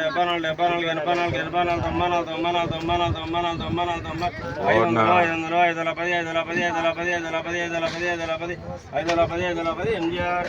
డెబ్బై నాలుగు డెబ్బై నాలుగు ఎనభై నాలుగు ఎనభై నాలుగు తొంభై నాలుగు తొంభై నాలుగు తొంభై నాలుగు తొంభై నాలుగు తొంభై నాలుగు తొంభై ఐదు వందలు ఐదు వందలు ఐదు వందల పది ఐదు వందల పది ఐదు వందల పది ఐదు వందల పది ఐదు వందల పది ఐదు వందల పది ఐదు వందల పది ఐదు వందల పది ఎంజిఆర్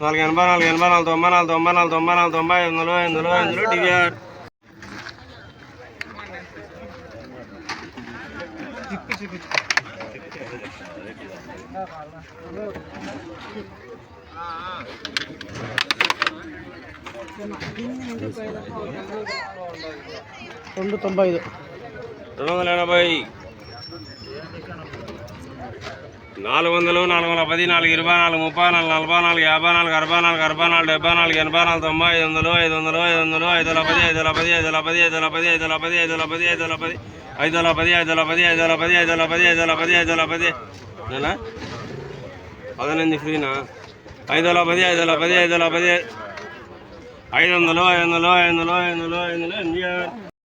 నాలుగు ఎనభై నాలుగు ఎనభై నాలుగు తొంభై నాలుగు తొంభై నాలుగు తొంభై నాలుగు తొంభై ఐదు వందలు ఐదు వందలు ఐదు వందలు డివిఆర్ రెండు తొంభై ఐదు రెండు వందల ఎనభై నాలుగు వందలు నాలుగు వందల పది నాలుగు ఇరవై నాలుగు ముప్పై నాలుగు నలభై నాలుగు యాభై నాలుగు అరవై నాలుగు అరవై నాలుగు డెబ్బై నాలుగు ఎనభై నాలుగు తొంభై ఐదు వందలు ఐదు వందలు ఐదు వందలు ఐదు వందల పది ఐదు వందల పది ఐదు వందల పది ఐదు వందల పది ఐదు వందల పది ఐదు వందల పది ఐదు వందల పది ఐదు వందల పది ఐదు వందల పది ఐదు వందల పది ఐదు వందల పది ఐదు వందల పది ఐదు వందల పది నేనా పదనెండు ఫ్రీనా ఐదు వందల పది ఐదు వందల పది ఐదు వందల పది ఐదు వందలు ఐదు వందలు ఐదు వందలు ఐదు వందలు ఐదు వందలు